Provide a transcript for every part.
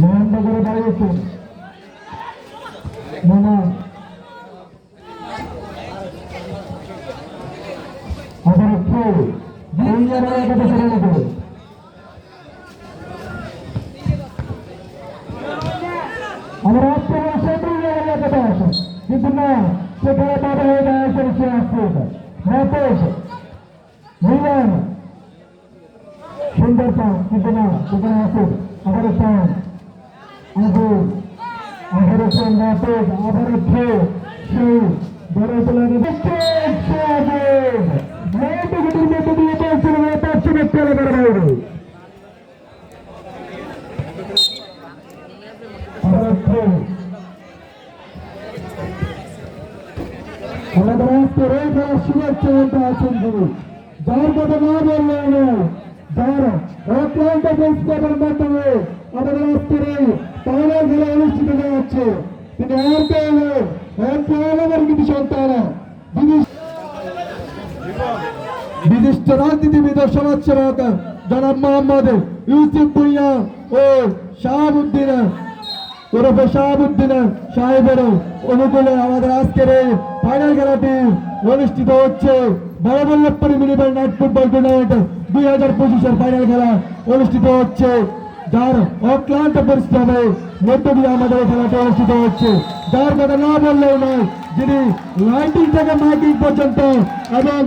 মহেন্দ্রগড়ে দাঁড়িয়েছেন মামা। আবার একটু। দুইয়ার এলাকাতে ছেড়ে দেবে আমরা আসতে সুন্দর কিন্তু না সেখানে আসুন আবার পান আবার পান নাটক আবার খেয়ে সেই এই খেলার শুভেচ্ছা বলতে আছেন তিনি। যার কথা না বললেও যার অক্লান্ত পরিষ্কারের আমাদের হয়ে যাচ্ছে। তিনি আর কেউ নয় এক কিন্তু বিদেশ- বিশিষ্ট রাজনীতিবিদ ও সমাজসেবক জনাব মোহাম্মদ ইউসুফ ভুইয়া ও শাহাবুদ্দিন। ওরফে শাহাবুদ্দিন সাহেবের অনুকূলে আমাদের আজকের এই ফাইনাল খেলাটি অনুষ্ঠিত হচ্ছে। বড়বল্লভপুরি মিনিমাল নাইট ফুটবল টুর্নামেন্ট দুই হাজার পঁচিশের ফাইনাল খেলা অনুষ্ঠিত হচ্ছে। যার অক্লান্ত পরিশ্রমে মধ্য দিয়ে আমাদের এই খেলাটি অনুষ্ঠিত হচ্ছে যার কথা না বললেও নয় যিনি লাইটিং থেকে মাইকিং পর্যন্ত এবং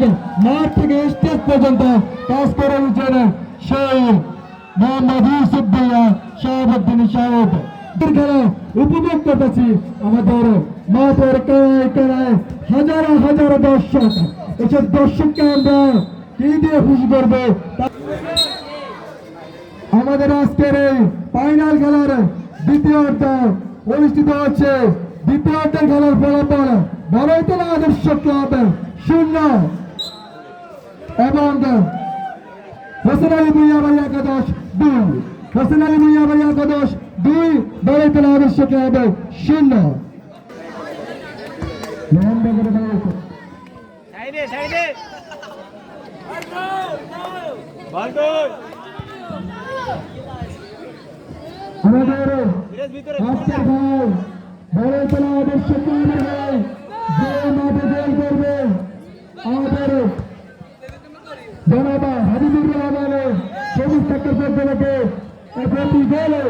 মাঠ থেকে স্টেজ পর্যন্ত কাজ করে নিচ্ছেন সেই মোহাম্মদ ইউসুফ ভাইয়া শাহাবুদ্দিন সাহেব খেলা উপভোগ করতেছি আমাদের মাঠের কানায় কানায় হাজারো হাজারো দর্শক এসব দর্শককে আমরা কি দিয়ে খুশি করব তা- আমাদের আজকের এই ফাইনাল খেলার দ্বিতীয় অর্ধ অনুষ্ঠিত হচ্ছে। দ্বিতীয় অর্ধের খেলার ফলাফল বড়তলা আদর্শ ক্লাব শূন্য। এবং হোসেন আলী ভুইয়া ভাই একাদশ দুই। হোসেন আলী ভুইয়া ভাই একাদশ দুই বড়তলা আদর্শ ক্লাব শূন্য। সাইডে আমাদের বিরাজ ভিতরে আজকের ভাই বড় তোলা আদর্শ ক্লাবের ভাই যে মাঠে জয় করবে আমাদের জনাবা হাবিবুর রহমানের সবুজ সেক্টর পক্ষ থেকে প্রতি গোলে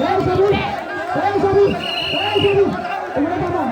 এই সবুজ এই সবুজ এই সবুজ এখানে বাবা